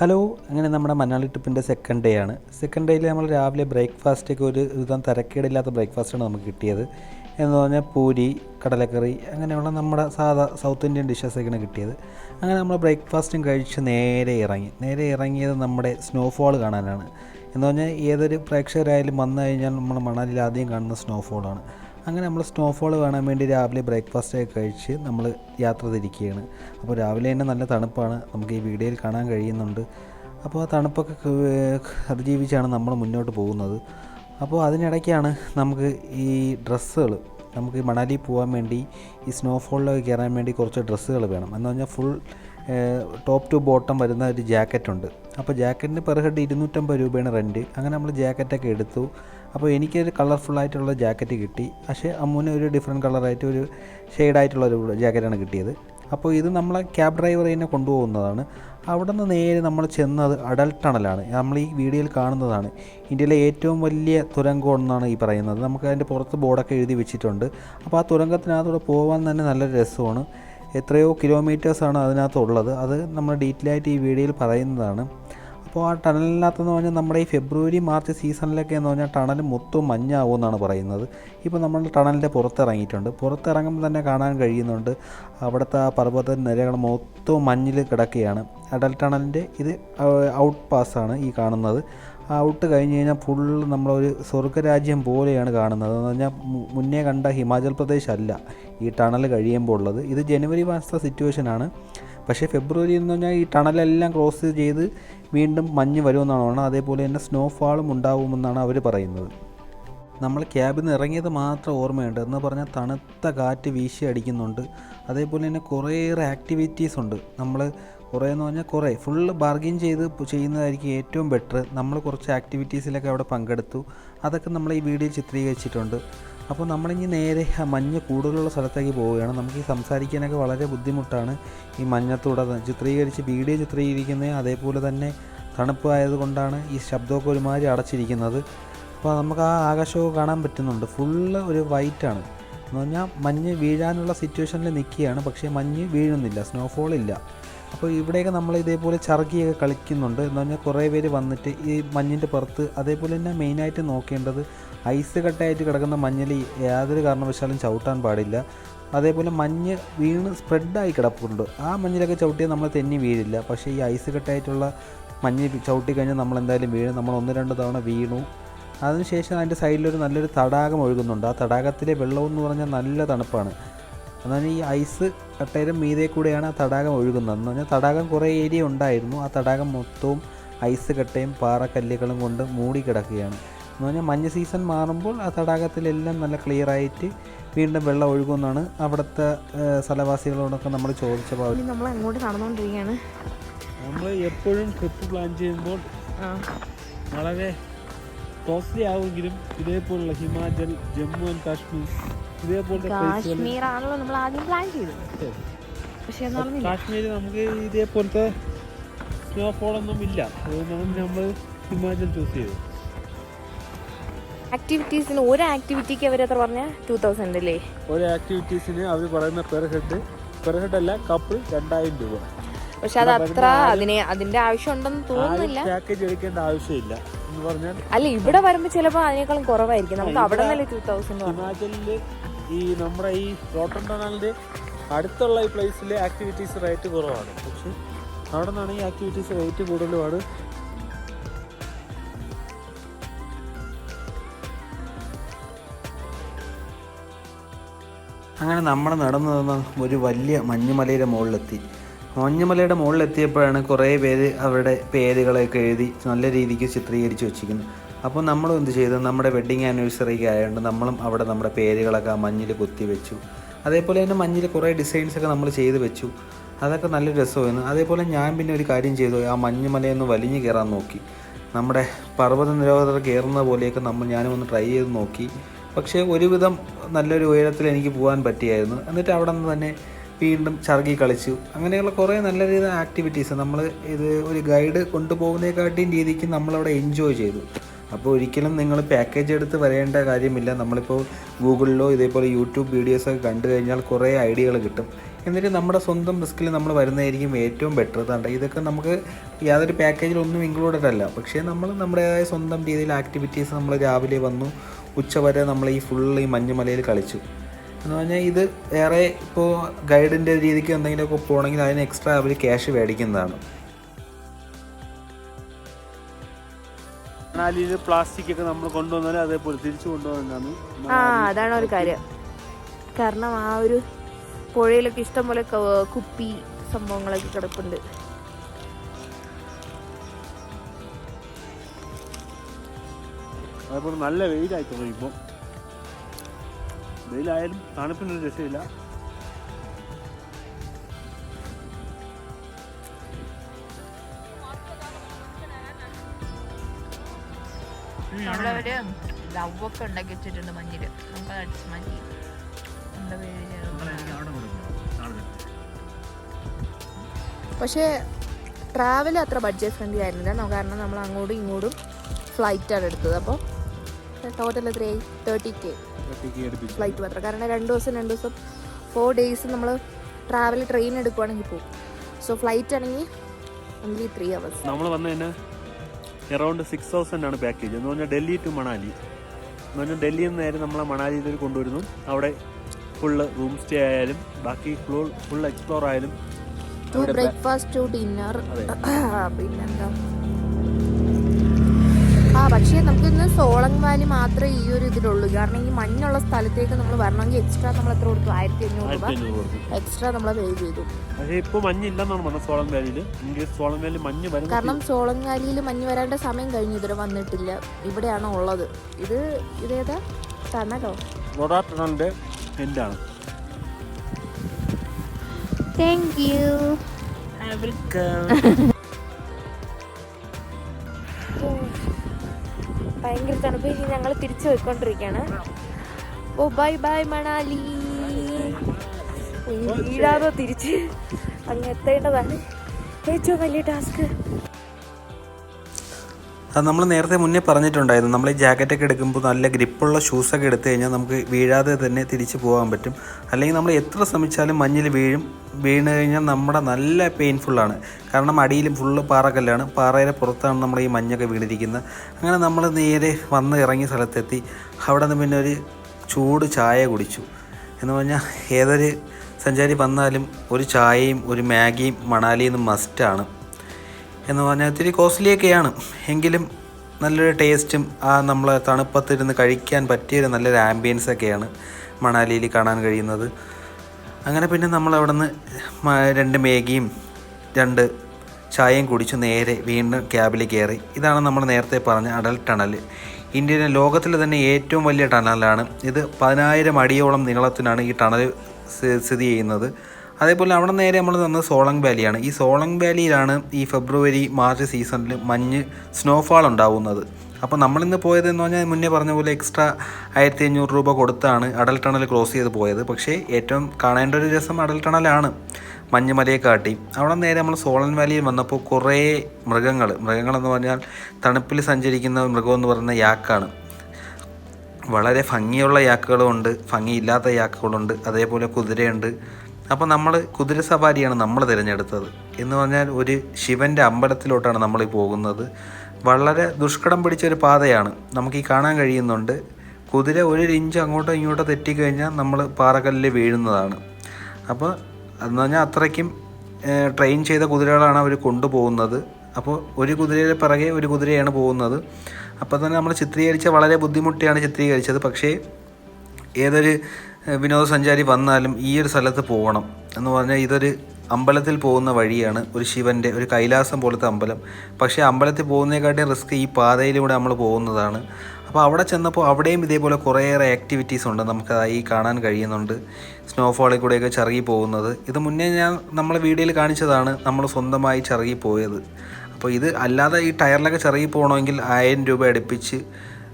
Hello അങ്ങനെ നമ്മുടെ മലയാളി ട്രിപ്പിന്റെ സെക്കൻഡ് ഡേ ആണ്. സെക്കൻഡ് ഡേയിൽ നമ്മൾ രാവിലെ ബ്രേക്ക്ഫാസ്റ്റൊക്കെ ഒരു വിധം തിരക്കേടില്ലാത്ത ബ്രേക്ക്ഫാസ്റ്റാണ് നമുക്ക് കിട്ടിയത്. എന്ന് പറഞ്ഞാൽ പൂരി കടലക്കറി അങ്ങനെയുള്ള നമ്മുടെ സാധാ സൗത്ത് ഇന്ത്യൻ ഡിഷസൊക്കെയാണ് കിട്ടിയത്. അങ്ങനെ നമ്മൾ ബ്രേക്ക്ഫാസ്റ്റും കഴിച്ച് നേരെ ഇറങ്ങി. നേരെ ഇറങ്ങിയത് നമ്മുടെ സ്നോഫോൾ കാണാനാണ്. എന്ന് പറഞ്ഞാൽ ഏതൊരു പ്രേക്ഷകരായാലും വന്നു കഴിഞ്ഞാൽ നമ്മൾ മണാലിയിൽ ആദ്യം കാണുന്ന സ്നോഫോളാണ് അങ്ങനെ നമ്മൾ സ്നോഫോൾ കാണാൻ വേണ്ടി രാവിലെ ബ്രേക്ക്ഫാസ്റ്റ് ഒക്കെ കഴിച്ച് നമ്മൾ യാത്ര തിരിക്കുകയാണ്. അപ്പോൾ രാവിലെ തന്നെ നല്ല തണുപ്പാണ്. നമുക്ക് ഈ വീഡിയോയിൽ കാണാൻ കഴിയുന്നുണ്ട്. അപ്പോൾ ആ തണുപ്പൊക്കെ അതിജീവിച്ചാണ് നമ്മൾ മുന്നോട്ട് പോകുന്നത്. അപ്പോൾ അതിനിടയ്ക്കാണ് നമുക്ക് ഈ ഡ്രസ്സുകൾ നമുക്ക് മണാലി പോകാൻ വേണ്ടി ഈ സ്നോഫോളിലൊക്കെ കയറാൻ വേണ്ടി കുറച്ച് ഡ്രസ്സുകൾ വേണം. എന്ന് പറഞ്ഞാൽ ഫുൾ ടോപ്പ് ടു ബോട്ടം വരുന്ന ഒരു ജാക്കറ്റ് ഉണ്ട് അപ്പോൾ ജാക്കറ്റിന് പെർ ഹെഡ് ഇരുന്നൂറ്റമ്പത് രൂപയാണ് റെന്റ് അങ്ങനെ നമ്മൾ ജാക്കറ്റൊക്കെ എടുത്തു. അപ്പോൾ എനിക്കൊരു കളർഫുൾ ആയിട്ടുള്ള ജാക്കറ്റ് കിട്ടി. പക്ഷേ അമ്മുവിന് ഒരു ഡിഫറെന്റ് കളറായിട്ട് ഒരു ഷെയ്ഡായിട്ടുള്ള ഒരു ജാക്കറ്റാണ് കിട്ടിയത്. അപ്പോൾ ഇത് നമ്മളെ ക്യാബ് ഡ്രൈവർ തന്നെ കൊണ്ടുപോകുന്നതാണ്. അവിടെ നിന്ന് നേരെ നമ്മൾ ചെന്നത് അഡൽട്ട് ടണലാണ് നമ്മൾ ഈ വീഡിയോയിൽ കാണുന്നതാണ്. ഇന്ത്യയിലെ ഏറ്റവും വലിയ തുരങ്കം എന്നാണ് ഈ പറയുന്നത്. നമുക്ക് അതിന്റെ പുറത്ത് ബോർഡൊക്കെ എഴുതി വെച്ചിട്ടുണ്ട്. അപ്പോൾ ആ തുരങ്കത്തിനകത്തൂടെ പോകാൻ തന്നെ നല്ല രസമാണ്. എത്രയോ കിലോമീറ്റേഴ്സാണ് അതിനകത്തുള്ളത്. അത് നമ്മൾ ഡീറ്റെയിൽ ആയിട്ട് ഈ വീഡിയോയിൽ പറയുന്നതാണ്. അപ്പോൾ ആ ടണലിനകത്തെന്ന് പറഞ്ഞാൽ നമ്മുടെ ഈ ഫെബ്രുവരി മാർച്ച് സീസണിലൊക്കെ എന്ന് പറഞ്ഞാൽ ടണൽ മൊത്തം മഞ്ഞാവും എന്നാണ് പറയുന്നത്. ഇപ്പോൾ നമ്മൾ ടണലിന്റെ പുറത്തിറങ്ങിയിട്ടുണ്ട്. പുറത്തിറങ്ങുമ്പോൾ തന്നെ കാണാൻ കഴിയുന്നുണ്ട്. അവിടുത്തെ ആ പർവത നിരകൾ മൊത്തം മഞ്ഞിൽ കിടക്കുകയാണ്. അടൽ ടണലിന്റെ ഇത് ഔട്ട് പാസ്സാണ് ഈ കാണുന്നത്. ഔട്ട് കഴിഞ്ഞ് കഴിഞ്ഞാൽ ഫുള്ള് നമ്മളൊരു സ്വർഗരാജ്യം പോലെയാണ് കാണുന്നത്. എന്ന് പറഞ്ഞാൽ മുന്നേ കണ്ട ഹിമാചൽ പ്രദേശ് അല്ല ഈ ടണൽ കഴിയുമ്പോൾ ഉള്ളത്. ഇത് ജനുവരി മാസത്തെ സിറ്റുവേഷനാണ് പക്ഷേ ഫെബ്രുവരി എന്ന് പറഞ്ഞാൽ ഈ ടണലെല്ലാം ക്രോസ് ചെയ്ത് വീണ്ടും മഞ്ഞ് വരുമെന്നാണ് പറയുന്നത് അതേപോലെ തന്നെ സ്നോഫാളും ഉണ്ടാവുമെന്നാണ് അവർ പറയുന്നത്. നമ്മൾ ക്യാബിൽ നിന്ന് ഇറങ്ങിയത് മാത്രം ഓർമ്മയുണ്ട്. എന്ന് പറഞ്ഞാൽ തണുത്ത കാറ്റ് വീശി അടിക്കുന്നുണ്ട്. അതേപോലെ തന്നെ കുറേയേറെ ആക്ടിവിറ്റീസ് ഉണ്ട്. നമ്മൾ കുറേ എന്ന് പറഞ്ഞാൽ കുറേ. ഫുള്ള് ബാർഗിൻ ചെയ്ത് ചെയ്യുന്നതായിരിക്കും ഏറ്റവും ബെറ്റർ നമ്മൾ കുറച്ച് ആക്ടിവിറ്റീസിലൊക്കെ അവിടെ പങ്കെടുത്തു. അതൊക്കെ നമ്മൾ ഈ വീഡിയോയിൽ ചിത്രീകരിച്ചിട്ടുണ്ട്. അപ്പോൾ നമ്മളിനി നേരെ ആ മഞ്ഞ് കൂടുതലുള്ള സ്ഥലത്തേക്ക് പോവുകയാണ്. നമുക്ക് ഈ സംസാരിക്കാനൊക്കെ വളരെ ബുദ്ധിമുട്ടാണ് ഈ മഞ്ഞത്തൂടെ ചിത്രീകരിച്ച് വീഡിയോ ചിത്രീകരിക്കുന്നത്. അതേപോലെ തന്നെ തണുപ്പ് ആയതുകൊണ്ടാണ് ഈ ശബ്ദമൊക്കെ ഒരുമാതിരി അടച്ചിരിക്കുന്നത്. അപ്പോൾ നമുക്ക് ആ ആകാശമൊക്കെ കാണാൻ പറ്റുന്നുണ്ട്. ഫുള്ള് ഒരു വൈറ്റാണ്. എന്ന് പറഞ്ഞാൽ മഞ്ഞ് വീഴാനുള്ള സിറ്റുവേഷനിൽ നിൽക്കുകയാണ്. പക്ഷേ മഞ്ഞ് വീഴുന്നില്ല. സ്നോഫോൾ ഇല്ല അപ്പോൾ ഇവിടെയൊക്കെ നമ്മൾ ഇതേപോലെ ചറുകിയൊക്കെ കളിക്കുന്നുണ്ട്. എന്ന് പറഞ്ഞാൽ കുറേ പേര് വന്നിട്ട് ഈ മഞ്ഞിന്റെ പുറത്ത് അതേപോലെ തന്നെ മെയിനായിട്ട് നോക്കേണ്ടത് ഐസ് കട്ടയായിട്ട് കിടക്കുന്ന മഞ്ഞിൽ യാതൊരു കാരണവശാലും ചവിട്ടാൻ പാടില്ല. അതേപോലെ മഞ്ഞ് വീണ് സ്പ്രെഡായി കിടപ്പുണ്ട്. ആ മഞ്ഞിലൊക്കെ ചവിട്ടിയാൽ നമ്മൾ തെന്നി വീഴില്ല. പക്ഷേ ഈ ഐസ് കട്ടായിട്ടുള്ള മഞ്ഞ് ചവിട്ടി കഴിഞ്ഞാൽ നമ്മൾ എന്തായാലും വീഴും. നമ്മൾ ഒന്ന് രണ്ട് തവണ വീണു. അതിനുശേഷം അതിന്റെ സൈഡിലൊരു നല്ലൊരു തടാകം ഒഴുകുന്നുണ്ട്. ആ തടാകത്തിലെ വെള്ളമെന്ന് പറഞ്ഞാൽ നല്ല തണുപ്പാണ്. എന്നാൽ ഈ ഐസ് കട്ടയുടെ മീതെ കൂടെയാണ് ആ തടാകം ഒഴുകുന്നത്. എന്ന് പറഞ്ഞാൽ തടാകം കുറേ ഏരിയ ഉണ്ടായിരുന്നു. ആ തടാകം മൊത്തവും ഐസ് കട്ടയും പാറക്കല്ലുകളും കൊണ്ട് മൂടി കിടക്കുകയാണ് എന്ന് പറഞ്ഞാൽ മഞ്ഞ് സീസൺ മാറുമ്പോൾ ആ തടാകത്തിലെല്ലാം നല്ല ക്ലിയർ ആയിട്ട് വീണ്ടും വെള്ളം ഒഴുകുമെന്നാണ് അവിടുത്തെ സ്ഥലവാസികളോടൊക്കെ നമ്മൾ ചോദിച്ചപ്പോൾ നമ്മൾ അങ്ങോട്ട് നടന്നുകൊണ്ടിരിക്കുകയാണ് നമ്മൾ എപ്പോഴും ട്രിപ്പ് പ്ലാൻ ചെയ്യുമ്പോൾ വളരെ കോസ്റ്റ്ലി ആവുമെങ്കിലും ഇതേപോലുള്ള ഹിമാചൽ ജമ്മു ആൻഡ് കാശ്മീർ പ്ലേസുകൾ നമ്മൾ ആദ്യം പ്ലാൻ ചെയ്തത് പക്ഷെ കാശ്മീർ നമുക്ക് ഇതേപോലത്തെ സ്നോഫോൾ ഒന്നും ഇല്ല. അതുകൊണ്ടാണ് നമ്മൾ ഹിമാചൽ ചൂസ് ചെയ്തത് ആക്ടിവിറ്റീസിന് ഒരു ആക്ടിവിറ്റിക്ക് അവർ എത്ര പറഞ്ഞ? ടൂ തൗസൻഡ് അല്ലേ? ഒരു ആക്ടിവിറ്റീസിന് അവർ പറയുന്ന പെർ ഹെഡ് പെർ ഹെഡ് അല്ല കപ്പിൾ രണ്ടായിരം രൂപ. പക്ഷെ അത് അത്ര അതിനെ അതിന്റെ ആവശ്യം ഉണ്ടെന്ന് തോന്നുന്നില്ല. പാക്കേജ് എടുക്കേണ്ട ആവശ്യമില്ല അല്ല ഇവിടെ വരുമ്പോ ചിലപ്പോ അതിനേക്കാളും കുറവായിരിക്കും. നമുക്ക് അവിടെ നിന്നല്ലേ ടൂ തൗസൻഡ് ഹിമാചലിൽ ഈ നമ്മുടെ ഈ റോട്ടൺ ടണലിന്റെ അടുത്തുള്ള ഈ പ്ലേസിലെ ആക്ടിവിറ്റീസ് റേറ്റ് കുറവാണ്. പക്ഷെ അവിടെ നിന്നാണ് ഈ ആക്ടിവിറ്റീസ് റേറ്റ് കൂടുതലുമാണ്. അങ്ങനെ നമ്മൾ നടന്നു നിന്ന ഒരു വലിയ മഞ്ഞുമലയുടെ മുകളിലെത്തി. മഞ്ഞുമലയുടെ മുകളിലെത്തിയപ്പോഴാണ് കുറേ പേര് അവരുടെ പേരുകളൊക്കെ എഴുതി നല്ല രീതിക്ക് ചിത്രീകരിച്ച് വെച്ചിരിക്കുന്നത്. അപ്പോൾ നമ്മളും എന്ത് ചെയ്തു? നമ്മുടെ വെഡ്ഡിങ് ആനിവേഴ്സറിക്ക് ആയതുകൊണ്ട് നമ്മളും അവിടെ നമ്മുടെ പേരുകളൊക്കെ മഞ്ഞിൽ കുത്തി വെച്ചു. അതേപോലെ തന്നെ മഞ്ഞിൽ കുറേ ഡിസൈൻസൊക്കെ നമ്മൾ ചെയ്ത് വെച്ചു. അതൊക്കെ നല്ല രസമായിരുന്നു. അതേപോലെ ഞാൻ പിന്നെ ഒരു കാര്യം ചെയ്തു. ആ മഞ്ഞുമലയൊന്ന് വലിഞ്ഞു കയറാൻ നോക്കി. നമ്മുടെ പർവത നിരോധകർ കയറുന്ന പോലെയൊക്കെ നമ്മൾ ഞാനും ഒന്ന് ട്രൈ ചെയ്ത് നോക്കി. പക്ഷേ ഒരുവിധം നല്ലൊരു ഉയരത്തിൽ എനിക്ക് പോകാൻ പറ്റിയായിരുന്നു. എന്നിട്ട് അവിടെ നിന്ന് തന്നെ വീണ്ടും ചറുകി കളിച്ചു. അങ്ങനെയുള്ള കുറേ നല്ല രീതിയിൽ ആക്ടിവിറ്റീസ് നമ്മൾ ഇത് ഒരു ഗൈഡ് കൊണ്ടുപോകുന്നതിനെക്കാട്ടിയും രീതിക്ക് നമ്മളവിടെ എൻജോയ് ചെയ്തു. അപ്പോൾ ഒരിക്കലും നിങ്ങൾ പാക്കേജ് എടുത്ത് വരേണ്ട കാര്യമില്ല. നമ്മളിപ്പോൾ ഗൂഗിളിലോ ഇതേപോലെ യൂട്യൂബ് വീഡിയോസൊക്കെ കണ്ടു കഴിഞ്ഞാൽ കുറേ ഐഡിയകൾ കിട്ടും. എന്നിട്ട് നമ്മുടെ സ്വന്തം റിസ്കിൽ നമ്മൾ വരുന്നതായിരിക്കും ഏറ്റവും ബെറ്റർ ഇതാണ്ട് ഇതൊക്കെ നമുക്ക് യാതൊരു പാക്കേജിലൊന്നും ഇൻക്ലൂഡഡ് അല്ല പക്ഷേ നമ്മൾ നമ്മുടേതായ സ്വന്തം രീതിയിൽ ആക്ടിവിറ്റീസ് നമ്മൾ രാവിലെ വന്നു. ഉച്ചവരെ നമ്മൾ ഈ ഫുൾ ഈ മഞ്ഞുമലയിൽ കളിച്ചു. എന്ന് പറഞ്ഞാൽ ഇത് ഏറെ ഇപ്പോൾ ഗൈഡിന്റെ രീതിക്ക് എന്തെങ്കിലുമൊക്കെ പോകണമെങ്കിൽ അതിന് എക്സ്ട്രാ അവർ ക്യാഷ് മേടിക്കുന്നതാണ്. മണാലിയിൽ പ്ലാസ്റ്റിക് ഒക്കെ നമ്മൾ കൊണ്ടുവന്നാലും അതേപോലെ തിരിച്ചു കൊണ്ടുവന്നാണ്. ആ അതാണ് ഒരു കാര്യം. കാരണം ആ ഒരു പുഴയിലൊക്കെ ഇഷ്ടംപോലെ പോലെ കുപ്പി സംഭവങ്ങളൊക്കെ കിടപ്പുണ്ട്. അതേപോലെ നല്ല വെയിലായി തുടങ്ങി ഇപ്പം. വെയിലായാലും തണുപ്പിനൊരു രക്ഷയില്ല. ഒരു ലവ് ഒക്കെ ഉണ്ടാക്കി വെച്ചിട്ടുണ്ട് മഞ്ഞിൽ. നമുക്ക് അത് അടിച്ച് മാറ്റി. എന്താ പക്ഷേ ട്രാവൽ അത്ര ബഡ്ജറ്റ് ഫ്രണ്ട്ലി ആയിരുന്നില്ല. കാരണം നമ്മൾ അങ്ങോട്ടും ഇങ്ങോട്ടും ഫ്ലൈറ്റാണ് എടുത്തത്. അപ്പോൾ ടോട്ടൽ എത്രയായി തേർട്ടി കെ ഫ്ലൈറ്റ് മാത്രം. കാരണം രണ്ട് ദിവസം രണ്ട് ദിവസം ഫോർ ഡേയ്സ് നമ്മൾ ട്രാവൽ ട്രെയിൻ എടുക്കുവാണെങ്കിൽ പോകും സോ ഫ്ലൈറ്റ് ആണെങ്കിൽ ഓൺലി ത്രീ അവേഴ്സ് നമ്മൾ വന്നതിന് എറൗണ്ട് സിക്സ് തൗസൻഡ് ആണ് പാക്കേജ് എന്ന് പറഞ്ഞാൽ ഡൽഹി ടു മണാലി. എന്ന് പറഞ്ഞാൽ ഡൽഹിയിൽ നിന്ന് നേരെ നമ്മളെ മണാലിയിൽ കൊണ്ടുവരുന്നു. അവിടെ ഫുള്ള് റൂം സ്റ്റേ ആയാലും ബാക്കി ഫുൾ ഫുൾ എക്സ്പ്ലോർ ആയാലും ടു ബ്രേക്ക്ഫാസ്റ്റ് ടു ഡിന്നർ. പിന്നെന്താ? ആ പക്ഷേ നമുക്കിന്ന് സോളങ് വാലി മാത്രമേ ഈ ഒരു ഇതിലുള്ളൂ. കാരണം ഈ മഞ്ഞുള്ള സ്ഥലത്തേക്ക് നമ്മൾ വരണമെങ്കിൽ എക്സ്ട്രാ നമ്മൾ എത്ര കൊടുത്തു? ആയിരത്തി അഞ്ഞൂറ് രൂപ എക്സ്ട്രാ നമ്മൾ പേ ചെയ്തു. പക്ഷേ ഇപ്പോൾ മഞ്ഞില്ലെന്നാണ് പറഞ്ഞത് സോളം വാലിയിൽ ഇൻകേസ് സോളം വാലി മഞ്ഞ് വരും കാരണം സോളങ് വാലിയിൽ മഞ്ഞ് വരേണ്ട സമയം കഴിഞ്ഞു. ഇതുവരെ വന്നിട്ടില്ല. ഇവിടെയാണ് ഉള്ളത്. ഇത് ഇതേതാ തണലോ? റോഡാ ടണലിന്റെ എൻഡാണ് താങ്ക് യു ഭയങ്കര തണുപ്പ്. ഇനി ഞങ്ങൾ തിരിച്ചു പോയിക്കൊണ്ടിരിക്കുകയാണ്. ഓ ബൈ ബൈ മണാലി. വീടാതോ തിരിച്ച്? അങ്ങ് എത്തേണ്ടതാണ്. ഏറ്റവും വലിയ ടാസ്ക്. നമ്മൾ നേരത്തെ മുന്നേ പറഞ്ഞിട്ടുണ്ടായിരുന്നു. നമ്മൾ ഈ ജാക്കറ്റൊക്കെ എടുക്കുമ്പോൾ നല്ല ഗ്രിപ്പുള്ള ഷൂസൊക്കെ എടുത്തു കഴിഞ്ഞാൽ നമുക്ക് വീഴാതെ തന്നെ തിരിച്ചു പോകാൻ പറ്റും. അല്ലെങ്കിൽ നമ്മൾ എത്ര ശ്രമിച്ചാലും മഞ്ഞിൽ വീഴും. വീണ് കഴിഞ്ഞാൽ നമ്മുടെ നല്ല പെയിൻഫുള്ളാണ് കാരണം അടിയിൽ ഫുള്ള് പാറക്കല്ലാണ്. പാറയുടെ പുറത്താണ് നമ്മൾ ഈ മഞ്ഞൊക്കെ വീണിരിക്കുന്നത്. അങ്ങനെ നമ്മൾ നേരെ വന്ന് ഇറങ്ങിയ സ്ഥലത്തെത്തി. അവിടെ നിന്ന് പിന്നെ ഒരു ചൂട് ചായ കുടിച്ചു. എന്ന് പറഞ്ഞാൽ ഏതൊരു സഞ്ചാരി വന്നാലും ഒരു ചായയും ഒരു മാഗിയും മണാലിയിൽ നിന്ന് മസ്റ്റാണ് എന്ന് പറഞ്ഞാൽ ഇത്തിരി കോസ്റ്റ്ലിയൊക്കെയാണ്. എങ്കിലും നല്ലൊരു ടേസ്റ്റും ആ നമ്മൾ തണുപ്പത്തിരുന്ന് കഴിക്കാൻ പറ്റിയൊരു നല്ലൊരു ആംബിയൻസ് ഒക്കെയാണ് മണാലിയിൽ കാണാൻ കഴിയുന്നത്. അങ്ങനെ പിന്നെ നമ്മൾ അവിടെ രണ്ട് മേഗിയും രണ്ട് ചായയും കുടിച്ച് നേരെ വീണ്ടും ക്യാബിൽ കയറി. ഇതാണ് നമ്മൾ നേരത്തെ പറഞ്ഞ അടൽ ടണൽ ഇന്ത്യയിലെ ലോകത്തിലെ തന്നെ ഏറ്റവും വലിയ ടണലാണ് ഇത് പതിനായിരം അടിയോളം നീളത്തിനാണ് ഈ ടണൽ സ്ഥിതി ചെയ്യുന്നത്. അതേപോലെ അവിടെ നേരെ നമ്മൾ തന്നത് സോളങ് വാലിയാണ്. ഈ സോളങ് വാലിയിലാണ് ഈ ഫെബ്രുവരി മാർച്ച് സീസണിൽ മഞ്ഞ് സ്നോഫാൾ ഉണ്ടാവുന്നത്. അപ്പോൾ നമ്മളിന്ന് പോയത് എന്ന് പറഞ്ഞാൽ മുന്നേ പറഞ്ഞ പോലെ എക്സ്ട്രാ ആയിരത്തി അഞ്ഞൂറ് രൂപ കൊടുത്താണ് അടൽ ടണൽ ക്രോസ് ചെയ്ത് പോയത്. പക്ഷേ ഏറ്റവും കാണേണ്ട ഒരു രസം അടൽ ടണലാണ് മഞ്ഞുമലയെ കാട്ടി. അവിടെ നേരെ നമ്മൾ സോളൻ വാലിയിൽ വന്നപ്പോൾ കുറേ മൃഗങ്ങൾ മൃഗങ്ങളെന്ന് പറഞ്ഞാൽ തണുപ്പിൽ സഞ്ചരിക്കുന്ന മൃഗമെന്ന് പറയുന്ന യാക്കാണ്. വളരെ ഭംഗിയുള്ള യാക്കുകളുമുണ്ട് ഭംഗിയില്ലാത്ത യാക്കുകളുണ്ട് അതേപോലെ കുതിരയുണ്ട് അപ്പോൾ നമ്മൾ കുതിര സവാരിയാണ് നമ്മൾ തിരഞ്ഞെടുത്തത്. എന്ന് പറഞ്ഞാൽ ഒരു ശിവന്റെ അമ്പലത്തിലോട്ടാണ് നമ്മൾ പോകുന്നത്. വളരെ ദുഷ്കടം പിടിച്ച ഒരു പാതയാണ്. നമുക്ക് ഈ കാണാൻ കഴിയുന്നുണ്ട്. കുതിര ഒരു ഇഞ്ച് അങ്ങോട്ടോ ഇങ്ങോട്ടോ തെറ്റിക്കഴിഞ്ഞാൽ നമ്മൾ പാറക്കല്ലിൽ വീഴുന്നതാണ്. അപ്പോൾ എന്ന് പറഞ്ഞാൽ അത്രയ്ക്കും ട്രെയിൻ ചെയ്ത കുതിരകളാണ് അവർ കൊണ്ടുപോകുന്നത്. അപ്പോൾ ഒരു കുതിരയുടെ പിറകെ ഒരു കുതിരയാണ് പോകുന്നത്. അപ്പോൾ തന്നെ നമ്മൾ ചിത്രീകരിച്ച വളരെ ബുദ്ധിമുട്ടിയാണ് ചിത്രീകരിച്ചത്. പക്ഷേ ഏതൊരു വിനോദസഞ്ചാരി വന്നാലും ഈ ഒരു സ്ഥലത്ത് പോകണം എന്ന് പറഞ്ഞാൽ ഇതൊരു അമ്പലത്തിൽ പോകുന്ന വഴിയാണ് ഒരു ശിവന്റെ ഒരു കൈലാസം പോലത്തെ അമ്പലം. പക്ഷേ അമ്പലത്തിൽ പോകുന്നതിനെക്കാട്ടിയും റിസ്ക് ഈ പാതയിലൂടെ നമ്മൾ പോകുന്നതാണ്. അപ്പോൾ അവിടെ ചെന്നപ്പോൾ അവിടെയും ഇതേപോലെ കുറേയേറെ ആക്ടിവിറ്റീസ് ഉണ്ട് നമുക്ക് ഈ കാണാൻ കഴിയുന്നുണ്ട്. സ്നോഫോളിൽ കൂടെയൊക്കെ ചിറകി പോകുന്നത്. ഇത് മുന്നേ ഞാൻ നമ്മളെ വീഡിയോയിൽ കാണിച്ചതാണ് നമ്മൾ സ്വന്തമായി ചിറകി പോയത്. അപ്പോൾ ഇത് അല്ലാതെ ഈ ടയറിലൊക്കെ ചിറകി പോകണമെങ്കിൽ ആയിരം രൂപ അടുപ്പിച്ച്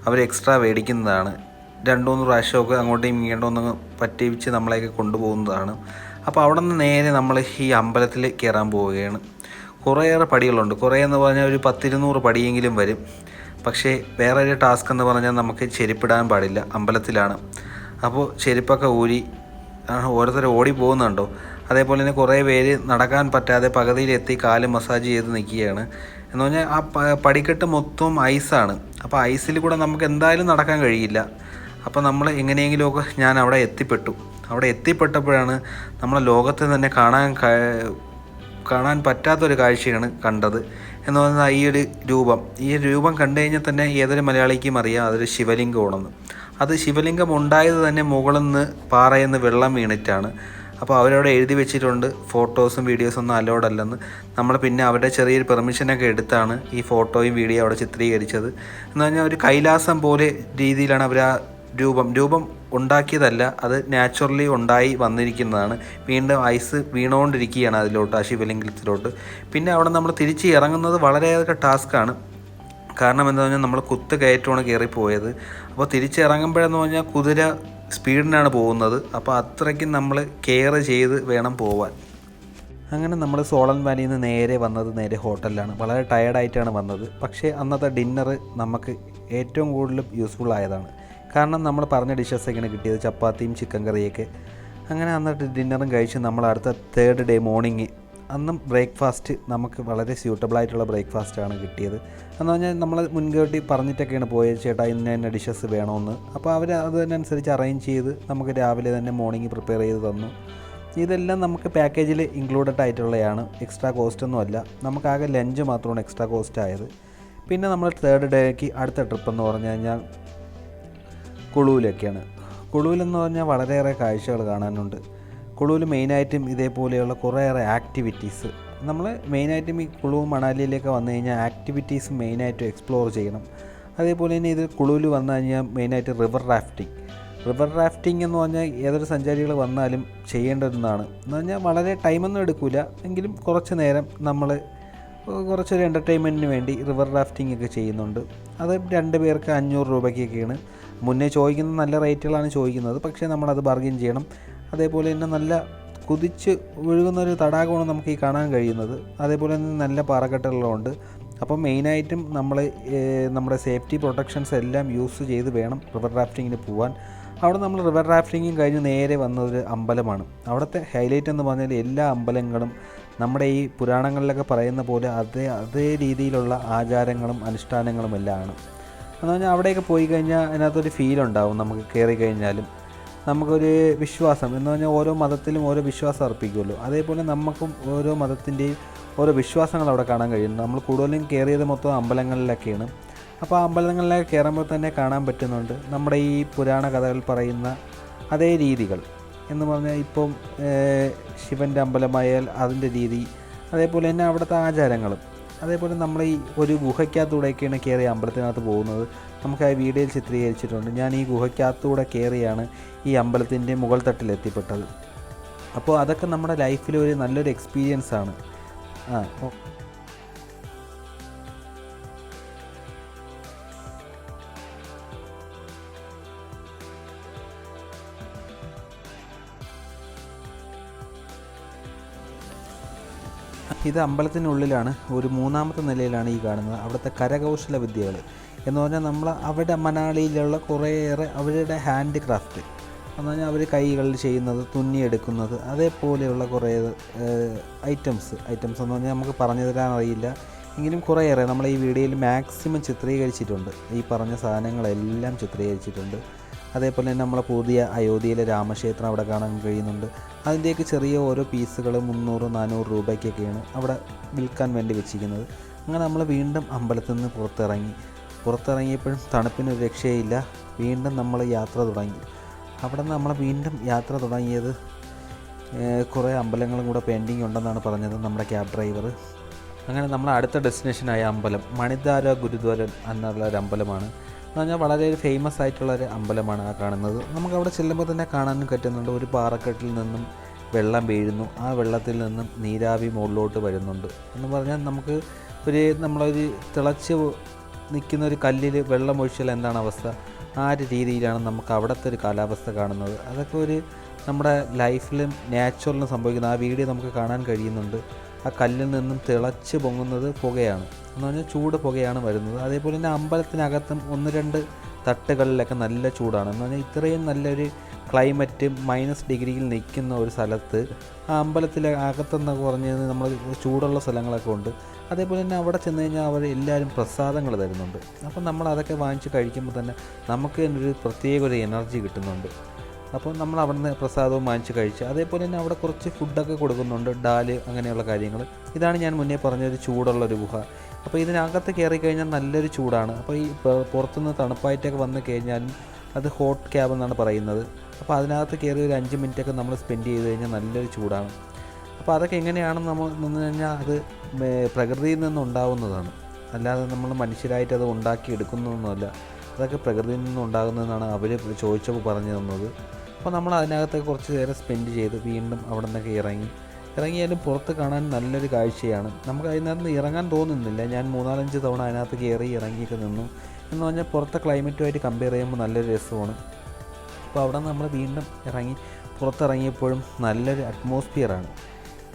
അവർ എക്സ്ട്രാ മേടിക്കുന്നതാണ്. രണ്ട് മൂന്ന് പ്രാവശ്യമൊക്കെ അങ്ങോട്ടും ഇങ്ങോട്ടും ഒന്ന് പറ്റിച്ച് നമ്മളെയൊക്കെ കൊണ്ടുപോകുന്നതാണ്. അപ്പോൾ അവിടെ നിന്ന് നേരെ നമ്മൾ ഈ അമ്പലത്തിൽ കയറാൻ പോവുകയാണ്. കുറേയേറെ പടികളുണ്ട്. കുറേ എന്ന് പറഞ്ഞാൽ ഒരു പത്തിരുന്നൂറ് പടിയെങ്കിലും വരും. പക്ഷേ വേറെ ഒരു ടാസ്ക് എന്ന് പറഞ്ഞാൽ നമുക്ക് ചെരുപ്പിടാൻ പാടില്ല. അമ്പലത്തിലാണ്. അപ്പോൾ ചെരുപ്പൊക്കെ ഊരി ആ, ഓരോരുത്തർ ഓടി പോകുന്നുണ്ടോ? അതേപോലെ തന്നെ കുറേ പേര് നടക്കാൻ പറ്റാതെ പകുതിയിലെത്തി കാൽ മസാജ് ചെയ്ത് നിൽക്കുകയാണ്. എന്ന് പറഞ്ഞാൽ ആ പടിക്കെട്ട് മൊത്തം ഐസാണ്. അപ്പോൾ ഐസിൽ കൂടെ നമുക്ക് എന്തായാലും നടക്കാൻ കഴിയില്ല. അപ്പോൾ നമ്മൾ എങ്ങനെയെങ്കിലുമൊക്കെ ഞാൻ അവിടെ എത്തിപ്പെട്ടു. അവിടെ എത്തിപ്പെട്ടപ്പോഴാണ് നമ്മളെ ലോകത്തെ തന്നെ കാണാൻ കാണാൻ പറ്റാത്തൊരു കാഴ്ചയാണ് കണ്ടത്. എന്ന് പറഞ്ഞാൽ ഈ ഒരു രൂപം. ഈ രൂപം കണ്ടു കഴിഞ്ഞാൽ തന്നെ ഏതൊരു മലയാളിക്കും അറിയാം അതൊരു ശിവലിംഗമാണെന്ന്. അത് ശിവലിംഗം ഉണ്ടായത് തന്നെ മുകളിൽ നിന്ന് വെള്ളം വീണിട്ടാണ്. അപ്പോൾ അവരവിടെ എഴുതി വെച്ചിട്ടുണ്ട് ഫോട്ടോസും വീഡിയോസും ഒന്നും അലോഡ് അല്ലെന്ന്. നമ്മൾ പിന്നെ അവരുടെ ചെറിയൊരു പെർമിഷനൊക്കെ എടുത്താണ് ഈ ഫോട്ടോയും വീഡിയോ അവിടെ ചിത്രീകരിച്ചത്. എന്ന് പറഞ്ഞാൽ ഒരു കൈലാസം പോലെ രീതിയിലാണ് അവർ ആ രൂപം രൂപം ഉണ്ടാക്കിയതല്ല അത് നാച്ചുറലി ഉണ്ടായി വന്നിരിക്കുന്നതാണ്. വീണ്ടും ഐസ് വീണുകൊണ്ടിരിക്കുകയാണ് അതിലോട്ട് ആ ശിവലിംഗത്തിലോട്ട് പിന്നെ അവിടെ നമ്മൾ തിരിച്ച് ഇറങ്ങുന്നത് വളരെയേറെ ടാസ്ക്കാണ് കാരണം എന്താ പറഞ്ഞാൽ നമ്മൾ കുത്ത് കയറ്റമാണ് കയറിപ്പോയത്. അപ്പോൾ തിരിച്ചിറങ്ങുമ്പോഴെന്ന് പറഞ്ഞാൽ കുതിര സ്പീഡിനാണ് പോകുന്നത്. അപ്പോൾ അത്രയ്ക്കും നമ്മൾ കെയർ ചെയ്ത് വേണം പോവാൻ. അങ്ങനെ നമ്മൾ സോളൻ വാലിയിൽ നിന്ന് നേരെ വന്നത് നേരെ ഹോട്ടലിലാണ് വളരെ ടയർഡായിട്ടാണ് വന്നത്. പക്ഷേ അന്നത്തെ ഡിന്നർ നമുക്ക് ഏറ്റവും കൂടുതൽ യൂസ്ഫുൾ ആയതാണ്. കാരണം നമ്മൾ പറഞ്ഞ ഡിഷസ് ഡിഷസൊക്കെയാണ് കിട്ടിയത്? ചപ്പാത്തിയും ചിക്കൻ കറിയൊക്കെ. അങ്ങനെ അന്നിട്ട് ഡിന്നറും കഴിച്ച് നമ്മൾ അടുത്ത തേർഡ് ഡേ മോർണിംഗ് അന്നും ബ്രേക്ക്ഫാസ്റ്റ് നമുക്ക് വളരെ സ്യൂട്ടബിൾ ആയിട്ടുള്ള ബ്രേക്ക്ഫാസ്റ്റാണ് കിട്ടിയത്. എന്ന് പറഞ്ഞാൽ നമ്മൾ മുൻകൂട്ടി പറഞ്ഞിട്ടൊക്കെയാണ് പോയത് ചേട്ടാ ഇന്ന ഇന്ന ഡിഷസ് വേണമെന്ന് അപ്പോൾ അവർ അതിനനുസരിച്ച് അറേഞ്ച് ചെയ്ത് നമുക്ക് രാവിലെ തന്നെ മോർണിംഗ് പ്രിപ്പയർ ചെയ്ത് തന്നു. ഇതെല്ലാം നമുക്ക് പാക്കേജിൽ ഇൻക്ലൂഡഡ് ആയിട്ടുള്ളതാണ് എക്സ്ട്രാ കോസ്റ്റ് ഒന്നും അല്ല. നമുക്കാകെ ലഞ്ച് മാത്രമാണ് എക്സ്ട്രാ കോസ്റ്റ് ആയത്. പിന്നെ നമ്മൾ തേർഡ് ഡേക്ക് അടുത്ത ട്രിപ്പ് എന്ന് പറഞ്ഞു കഴിഞ്ഞാൽ കുളുവിലൊക്കെയാണ് കുളുവിലെന്ന് പറഞ്ഞാൽ വളരെയേറെ കാഴ്ചകൾ കാണാനുണ്ട്. കുളുവിൽ മെയിനായിട്ടും ഇതേപോലെയുള്ള കുറേയേറെ ആക്ടിവിറ്റീസ്. നമ്മൾ മെയിനായിട്ടും ഈ കുളു മണാലിയിലേക്ക് വന്നു കഴിഞ്ഞാൽ ആക്ടിവിറ്റീസ് മെയിനായിട്ടും എക്സ്പ്ലോർ ചെയ്യണം. അതേപോലെ തന്നെ ഇത് കുളുവിൽ വന്നു കഴിഞ്ഞാൽ മെയിനായിട്ട് റിവർ റാഫ്റ്റിംഗ്. റിവർ റാഫ്റ്റിംഗ് എന്ന് പറഞ്ഞാൽ ഏതൊരു സഞ്ചാരികൾ വന്നാലും ചെയ്യേണ്ടതെന്നാണ്. എന്ന് പറഞ്ഞാൽ വളരെ ടൈമൊന്നും എടുക്കില്ല എങ്കിലും കുറച്ച് നേരം നമ്മൾ കുറച്ചൊരു എന്റർടൈൻമെന്റിന് വേണ്ടി റിവർ റാഫ്റ്റിംഗ് ഒക്കെ ചെയ്യുന്നുണ്ട്. അത് രണ്ട് പേർക്ക് അഞ്ഞൂറ് രൂപയ്ക്കൊക്കെയാണ്. മുന്നേ ചോദിക്കുന്ന നല്ല റേറ്റുകളാണ് ചോദിക്കുന്നത്. പക്ഷേ നമ്മളത് ബാർഗെയിൻ ചെയ്യണം. അതേപോലെ തന്നെ നല്ല കുതിച്ച് ഒഴുകുന്ന ഒരു തടാകമാണ് നമുക്ക് ഈ കാണാൻ കഴിയുന്നത്. അതേപോലെ തന്നെ നല്ല പാറക്കെട്ടുകളുണ്ട്. അപ്പം മെയിനായിട്ടും നമ്മൾ നമ്മുടെ സേഫ്റ്റി പ്രൊട്ടക്ഷൻസ് എല്ലാം യൂസ് ചെയ്ത് വേണം റിവർ റാഫ്റ്റിങ്ങിന് പോകാൻ അവിടെ നമ്മൾ റിവർ റാഫ്റ്റിങ്ങും കഴിഞ്ഞ് നേരെ വന്നൊരു അമ്പലമാണ്. അവിടുത്തെ ഹൈലൈറ്റ് എന്ന് പറഞ്ഞാൽ എല്ലാ അമ്പലങ്ങളും നമ്മുടെ ഈ പുരാണങ്ങളിലൊക്കെ പറയുന്ന പോലെ അതേ അതേ രീതിയിലുള്ള ആചാരങ്ങളും അനുഷ്ഠാനങ്ങളും എല്ലാം ആണ് എന്ന് പറഞ്ഞാൽ അവിടെയൊക്കെ പോയി കഴിഞ്ഞാൽ അതിനകത്തൊരു ഫീൽ ഉണ്ടാവും നമുക്ക് കയറി കഴിഞ്ഞാലും. നമുക്കൊരു വിശ്വാസം എന്ന് പറഞ്ഞാൽ ഓരോ മതത്തിലും ഓരോ വിശ്വാസം അർപ്പിക്കുമല്ലോ. അതേപോലെ നമുക്കും ഓരോ മതത്തിന്റെയും ഓരോ വിശ്വാസങ്ങൾ അവിടെ കാണാൻ കഴിയുന്നു. നമ്മൾ കൂടുതലും കയറിയത് മൊത്തം അമ്പലങ്ങളിലൊക്കെയാണ്. അപ്പോൾ ആ അമ്പലങ്ങളിലൊക്കെ കയറുമ്പോൾ തന്നെ കാണാൻ പറ്റുന്നുണ്ട്. നമ്മുടെ ഈ പുരാണ കഥകൾ പറയുന്ന അതേ രീതികൾ. എന്ന് പറഞ്ഞാൽ ഇപ്പം ശിവന്റെ അമ്പലമായാൽ അതിന്റെ രീതി. അതേപോലെ തന്നെ അവിടുത്തെ ആചാരങ്ങളും. അതേപോലെ നമ്മൾ ഈ ഒരു ഗുഹയ്ക്കകത്തൂടെയൊക്കെയാണ് കയറി അമ്പലത്തിനകത്ത് പോകുന്നത്. നമുക്ക് ആ വീഡിയോയിൽ ചിത്രീകരിച്ചിട്ടുണ്ട്. ഞാൻ ഈ ഗുഹയ്ക്കകത്തൂടെ കയറിയാണ് ഈ അമ്പലത്തിന്റെ മുകൾ തട്ടിൽ എത്തിപ്പെട്ടത്. അപ്പോൾ അതൊക്കെ നമ്മുടെ ലൈഫിലൊരു ഒരു നല്ലൊരു എക്സ്പീരിയൻസ് ആണ് ആ ഇത് അമ്പലത്തിനുള്ളിലാണ് ഒരു മൂന്നാമത്തെ നിലയിലാണ് ഈ കാണുന്നത് അവിടുത്തെ കരകൗശല വിദ്യകൾ എന്ന് പറഞ്ഞാൽ നമ്മൾ അവിടെ മണാലിയിലുള്ള കുറേയേറെ അവരുടെ ഹാൻഡ് ക്രാഫ്റ്റ് എന്ന് പറഞ്ഞാൽ അവർ കൈകളിൽ ചെയ്യുന്നത് തുന്നിയെടുക്കുന്നത് അതേപോലെയുള്ള കുറേ ഐറ്റംസ് ഐറ്റംസ് എന്ന് പറഞ്ഞാൽ നമുക്ക് പറഞ്ഞു തരാൻ അറിയില്ല. എങ്കിലും കുറേയേറെ നമ്മൾ ഈ വീഡിയോയിൽ മാക്സിമം ചിത്രീകരിച്ചിട്ടുണ്ട്. ഈ പറഞ്ഞ സാധനങ്ങളെല്ലാം ചിത്രീകരിച്ചിട്ടുണ്ട്. അതേപോലെ തന്നെ നമ്മളെ പുതിയ അയോധ്യയിലെ രാമക്ഷേത്രം അവിടെ കാണാൻ കഴിയുന്നുണ്ട്. അതിന്റെയൊക്കെ ചെറിയ ഓരോ പീസുകൾ മുന്നൂറ് നാനൂറ് രൂപയ്ക്കൊക്കെയാണ് അവിടെ വിൽക്കാൻ വേണ്ടി വെച്ചിരിക്കുന്നത്. അങ്ങനെ നമ്മൾ വീണ്ടും അമ്പലത്തിൽ നിന്ന് പുറത്തിറങ്ങി. പുറത്തിറങ്ങിയപ്പോഴും തണുപ്പിനൊരു രക്ഷയില്ല. വീണ്ടും നമ്മൾ യാത്ര തുടങ്ങി. അവിടെ നിന്ന് നമ്മൾ വീണ്ടും യാത്ര തുടങ്ങിയത് കുറേ അമ്പലങ്ങളും കൂടെ പെൻഡിങ് ഉണ്ടെന്നാണ് പറഞ്ഞത് നമ്മുടെ ക്യാബ് ഡ്രൈവർ അങ്ങനെ നമ്മൾ അടുത്ത ഡെസ്റ്റിനേഷനായ അമ്പലം മണിദ്വാര ഗുരുദ്വാര എന്നുള്ള ഒരു അമ്പലമാണ്. എന്ന് പറഞ്ഞാൽ വളരെ ഫേമസ് ആയിട്ടുള്ള ഒരു അമ്പലമാണ് ആ കാണുന്നത്. നമുക്ക് അവിടെ ചെല്ലുമ്പോൾ തന്നെ കാണാനും പറ്റുന്നുണ്ട്. ഒരു പാറക്കെട്ടിൽ നിന്നും വെള്ളം വീഴുന്നു. ആ വെള്ളത്തിൽ നിന്നും നീരാവി മുകളിലോട്ട് വരുന്നുണ്ട്. എന്ന് പറഞ്ഞാൽ നമുക്ക് ഒരു നമ്മളൊരു തിളച്ച് നിൽക്കുന്ന ഒരു കല്ലിൽ വെള്ളം ഒഴിച്ചാൽ എന്താണ് അവസ്ഥ? ആ ഒരു രീതിയിലാണ് നമുക്ക് അവിടുത്തെ ഒരു കാലാവസ്ഥ കാണുന്നത്. അതൊക്കെ ഒരു നമ്മുടെ ലൈഫിലും നാച്ചുറലും സംഭവിക്കുന്ന ആ വീഡിയോ നമുക്ക് കാണാൻ കഴിയുന്നുണ്ട്. ആ കല്ലിൽ നിന്നും തിളച്ച് പൊങ്ങുന്നത് പുകയാണ്. എന്ന് പറഞ്ഞാൽ ചൂട് പുകയാണ് വരുന്നത്. അതേപോലെ തന്നെ അമ്പലത്തിനകത്തും ഒന്ന് രണ്ട് തട്ടുകളിലൊക്കെ നല്ല ചൂടാണ്. എന്ന് പറഞ്ഞാൽ ഇത്രയും നല്ലൊരു ക്ലൈമറ്റ് മൈനസ് ഡിഗ്രിയിൽ നിൽക്കുന്ന ഒരു സ്ഥലത്ത് ആ അമ്പലത്തിലെ അകത്തെന്നൊക്കെ പറഞ്ഞത് നമ്മൾ ചൂടുള്ള സ്ഥലങ്ങളൊക്കെ ഉണ്ട്. അതേപോലെ തന്നെ അവിടെ ചെന്ന് കഴിഞ്ഞാൽ അവർ എല്ലാവരും പ്രസാദങ്ങൾ തരുന്നുണ്ട്. അപ്പം നമ്മൾ അതൊക്കെ വാങ്ങിച്ച് കഴിക്കുമ്പോൾ തന്നെ നമുക്ക് ഒരു പ്രത്യേക ഒരു എനർജി കിട്ടുന്നുണ്ട്. അപ്പോൾ നമ്മൾ അവിടുന്ന് പ്രസാദവും വാങ്ങിച്ച് കഴിച്ച് അതേപോലെ തന്നെ അവിടെ കുറച്ച് ഫുഡൊക്കെ കൊടുക്കുന്നുണ്ട് ഡാൽ അങ്ങനെയുള്ള കാര്യങ്ങൾ ഇതാണ് ഞാൻ മുന്നേ പറഞ്ഞ ഒരു ചൂടുള്ള ഒരു ഗുഹ. അപ്പോൾ ഇതിനകത്ത് കയറി കഴിഞ്ഞാൽ നല്ലൊരു ചൂടാണ്. അപ്പോൾ ഈ പുറത്തുനിന്ന് തണുപ്പായിട്ടൊക്കെ വന്ന് കഴിഞ്ഞാലും അത് ഹോട്ട് ക്യാബ് എന്നാണ് പറയുന്നത്. അപ്പോൾ അതിനകത്ത് കയറി ഒരു അഞ്ച് മിനിറ്റൊക്കെ നമ്മൾ സ്പെൻഡ് ചെയ്ത് കഴിഞ്ഞാൽ നല്ലൊരു ചൂടാണ്. അപ്പോൾ അതൊക്കെ എങ്ങനെയാണെന്ന് നമ്മൾ നിന്ന് കഴിഞ്ഞാൽ അത് പ്രകൃതിയിൽ നിന്നുണ്ടാവുന്നതാണ്. അല്ലാതെ നമ്മൾ മനുഷ്യരായിട്ട് അത് ഉണ്ടാക്കി എടുക്കുന്നതൊന്നുമല്ല അതൊക്കെ പ്രകൃതിയിൽ നിന്നുണ്ടാകുന്നതെന്നാണ് അവർ ചോദിച്ചപ്പോൾ പറഞ്ഞു തന്നത്. അപ്പോൾ നമ്മൾ അതിനകത്ത് കുറച്ച് നേരം സ്പെൻഡ് ചെയ്ത് വീണ്ടും അവിടെ നിന്നൊക്കെ ഇറങ്ങി ഇറങ്ങിയാലും പുറത്ത് കാണാൻ നല്ലൊരു കാഴ്ചയാണ്. നമുക്ക് അതിനകത്ത് ഇറങ്ങാൻ തോന്നുന്നില്ല. ഞാൻ മൂന്നാലഞ്ച് തവണ അതിനകത്ത് കയറി ഇറങ്ങിയൊക്കെ നിന്നു. എന്ന് പറഞ്ഞാൽ പുറത്തെ ക്ലൈമറ്റുമായിട്ട് കമ്പയർ ചെയ്യുമ്പോൾ നല്ലൊരു രസമാണ്. അപ്പോൾ അവിടെ നമ്മൾ വീണ്ടും ഇറങ്ങി. പുറത്തിറങ്ങിയപ്പോഴും നല്ലൊരു അറ്റ്മോസ്ഫിയറാണ്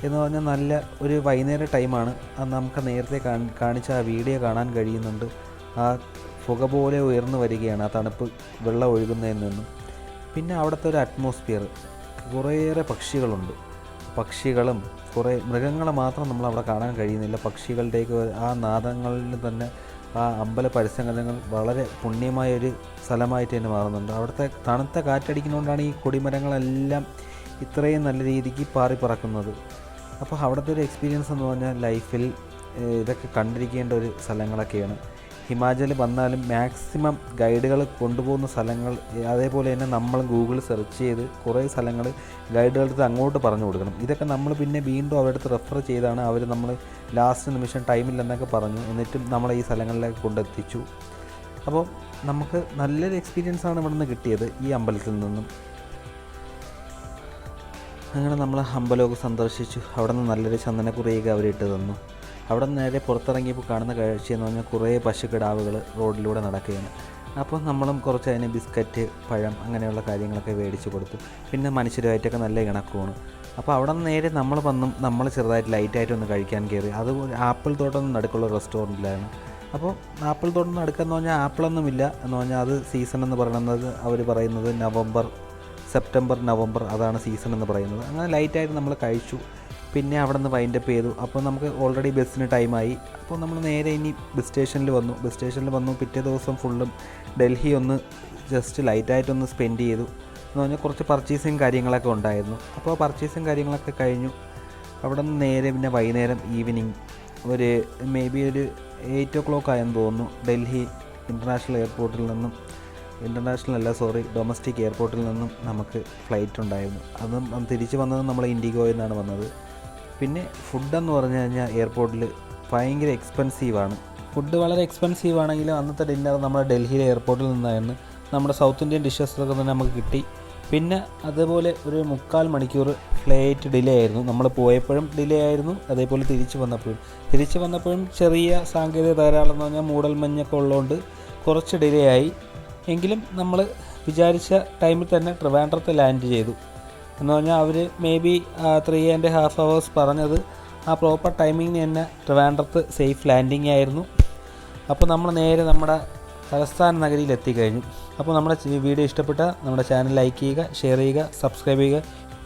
എന്ന് പറഞ്ഞാൽ നല്ല ഒരു വൈകുന്നേര ടൈമാണ് അത് നമുക്ക് നേരത്തെ കാണിച്ച ആ വീഡിയോ കാണാൻ കഴിയുന്നുണ്ട്. ആ പുക പോലെ ഉയർന്നു വരികയാണ് ആ തണുപ്പ് വെള്ളം ഒഴുകുന്നതിൽ നിന്നും. പിന്നെ അവിടുത്തെ ഒരു അറ്റ്മോസ്ഫിയർ കുറേയേറെ പക്ഷികളുണ്ട്. പക്ഷികളും കുറേ മൃഗങ്ങളെ മാത്രം നമ്മൾ അവിടെ കാണാൻ കഴിയുന്നില്ല. പക്ഷികളുടെയൊക്കെ ആ നാദങ്ങളിൽ തന്നെ ആ അമ്പല പരിസരങ്ങൾ വളരെ പുണ്യമായ ഒരു സ്ഥലമായിട്ട് തന്നെ മാറുന്നുണ്ട്. അവിടുത്തെ തണുത്ത കാറ്റടിക്കുന്നതുകൊണ്ടാണ് ഈ കൊടിമരങ്ങളെല്ലാം ഇത്രയും നല്ല രീതിക്ക് പാറി പറക്കുന്നത് അപ്പോൾ അവിടുത്തെ ഒരു എക്സ്പീരിയൻസ് എന്ന് പറഞ്ഞാൽ ലൈഫിൽ ഇതൊക്കെ കണ്ടിരിക്കേണ്ട ഒരു സ്ഥലങ്ങളൊക്കെയാണ്. ഹിമാചൽ വന്നാലും മാക്സിമം ഗൈഡുകൾ കൊണ്ടുപോകുന്ന സ്ഥലങ്ങൾ അതേപോലെ തന്നെ നമ്മൾ ഗൂഗിൾ സെർച്ച് ചെയ്ത് കുറേ സ്ഥലങ്ങൾ ഗൈഡുകൾക്ക് അങ്ങോട്ട് പറഞ്ഞു കൊടുക്കണം. ഇതൊക്കെ നമ്മൾ പിന്നെ വീണ്ടും അവരടുത്ത് റെഫർ ചെയ്താണ് അവർ നമ്മൾ ലാസ്റ്റ് നിമിഷം ടൈമില്ലെന്നൊക്കെ പറഞ്ഞു. എന്നിട്ടും നമ്മളെ ഈ സ്ഥലങ്ങളിലേക്ക് കൊണ്ടെത്തിച്ചു. അപ്പോൾ നമുക്ക് നല്ലൊരു എക്സ്പീരിയൻസ് ആണ് ഇവിടെ നിന്ന് കിട്ടിയത് ഈ അമ്പലത്തിൽ നിന്നും. അങ്ങനെ നമ്മൾ അമ്പലമൊക്കെ സന്ദർശിച്ചു. അവിടെ നിന്ന് നല്ലൊരു ചന്ദനക്കുറിയൊക്കെ അവരിട്ട് തന്നു. അവിടെ നിന്ന് നേരെ പുറത്തിറങ്ങിയപ്പോൾ കാണുന്ന കാഴ്ച എന്ന് പറഞ്ഞാൽ കുറേ പശുക്കിടാവുകൾ റോഡിലൂടെ നടക്കുകയാണ്. അപ്പോൾ നമ്മളും കുറച്ച് അതിന് ബിസ്ക്കറ്റ് പഴം അങ്ങനെയുള്ള കാര്യങ്ങളൊക്കെ മേടിച്ച് കൊടുത്തു. പിന്നെ മനുഷ്യരുമായിട്ടൊക്കെ നല്ല ഇണക്കമാണ് അപ്പോൾ അവിടെ നിന്ന് നേരെ നമ്മൾ വന്നും. നമ്മൾ ചെറുതായിട്ട് ലൈറ്റായിട്ട് ഒന്ന് കഴിക്കാൻ കയറി. അത് ആപ്പിൾ തോട്ടം നടുക്കുള്ള റെസ്റ്റോറന്റിലാണ്. അപ്പോൾ ആപ്പിൾ തോട്ടം നടുക്കെന്ന് പറഞ്ഞാൽ ആപ്പിളൊന്നുമില്ല എന്ന് പറഞ്ഞാൽ അത് സീസൺ എന്ന് പറയുന്നത് അവർ പറയുന്നത് നവംബർ സെപ്റ്റംബർ നവംബർ അതാണ് സീസൺ എന്ന് പറയുന്നത്. അങ്ങനെ ലൈറ്റായിട്ട് നമ്മൾ കഴിച്ചു. പിന്നെ അവിടെ നിന്ന് വൈൻഡപ്പ് ചെയ്തു. അപ്പോൾ നമുക്ക് ഓൾറെഡി ബസ്സിന് ടൈമായി അപ്പോൾ നമ്മൾ നേരെ ഇനി ബസ് സ്റ്റേഷനിൽ വന്നു. ബസ് സ്റ്റേഷനിൽ വന്നു. പിറ്റേ ദിവസം ഫുള്ളും ഡൽഹി ഒന്ന് ജസ്റ്റ് ലൈറ്റായിട്ടൊന്ന് സ്പെൻഡ് ചെയ്തു. എന്ന് പറഞ്ഞാൽ കുറച്ച് പർച്ചേസും കാര്യങ്ങളൊക്കെ ഉണ്ടായിരുന്നു. അപ്പോൾ പർച്ചേസും കാര്യങ്ങളൊക്കെ കഴിഞ്ഞു. അവിടെ നിന്ന് നേരെ പിന്നെ വൈകുന്നേരം ഈവനിങ് ഒരു മേ ബി ഒരു എയ്റ്റ് ഒ ക്ലോക്ക് ആയെന്ന് തോന്നുന്നു. ഡൽഹി ഇന്റർനാഷണൽ എയർപോർട്ടിൽ നിന്നും. ഇന്റർനാഷണൽ അല്ല സോറി ഡൊമസ്റ്റിക് എയർപോർട്ടിൽ നിന്നും നമുക്ക് ഫ്ലൈറ്റ് ഉണ്ടായിരുന്നു. അതും തിരിച്ച് വന്നത് നമ്മൾ ഇൻഡിഗോയിൽ നിന്നാണ് വന്നത്. പിന്നെ ഫുഡെന്ന് പറഞ്ഞു കഴിഞ്ഞാൽ എയർപോർട്ടിൽ ഭയങ്കര എക്സ്പെൻസീവാണ്. ഫുഡ് വളരെ എക്സ്പെൻസീവ് ആണെങ്കിലും അന്നത്തെ ഡിന്നർ നമ്മുടെ ഡൽഹിയിലെ എയർപോർട്ടിൽ നിന്നായിരുന്നു. നമ്മുടെ സൗത്ത് ഇന്ത്യൻ ഡിഷസൊക്കെ തന്നെ നമുക്ക് കിട്ടി. പിന്നെ അതുപോലെ ഒരു മുക്കാൽ മണിക്കൂർ ഫ്ലൈറ്റ് ഡിലേ ആയിരുന്നു. നമ്മൾ പോയപ്പോഴും ഡിലേ ആയിരുന്നു. അതേപോലെ തിരിച്ചു വന്നപ്പോഴും. തിരിച്ചു വന്നപ്പോഴും ചെറിയ സാങ്കേതിക തകരാറെന്ന് പറഞ്ഞാൽ മൂടൽമഞ്ഞൊക്കെ ഉള്ളതുകൊണ്ട് കുറച്ച് ഡിലേ ആയി. എങ്കിലും നമ്മൾ വിചാരിച്ച ടൈമിൽ തന്നെ ട്രിവാൻഡ്രത്ത് ലാൻഡ് ചെയ്തു. എന്ന് പറഞ്ഞാൽ അവർ maybe three and half hours പറഞ്ഞത് ആ പ്രോപ്പർ ടൈമിങ്ങിന് തന്നെ ട്രിവാൻഡ്രത്ത് സേഫ് ലാൻഡിംഗ് ആയിരുന്നു. അപ്പോൾ നമ്മൾ നേരെ നമ്മുടെ തലസ്ഥാന നഗരിയിൽ എത്തിക്കഴിഞ്ഞു. അപ്പോൾ നമ്മുടെ വീഡിയോ ഇഷ്ടപ്പെട്ട നമ്മുടെ ചാനൽ ലൈക്ക് ചെയ്യുക ഷെയർ ചെയ്യുക സബ്സ്ക്രൈബ് ചെയ്യുക.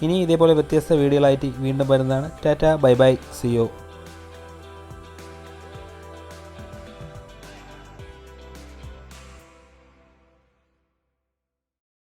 ഇനി ഇതേപോലെ വ്യത്യസ്ത വീഡിയോകളായിട്ട് വീണ്ടും വരുന്നതാണ്. ടാറ്റ ബൈ ബൈ സിയോ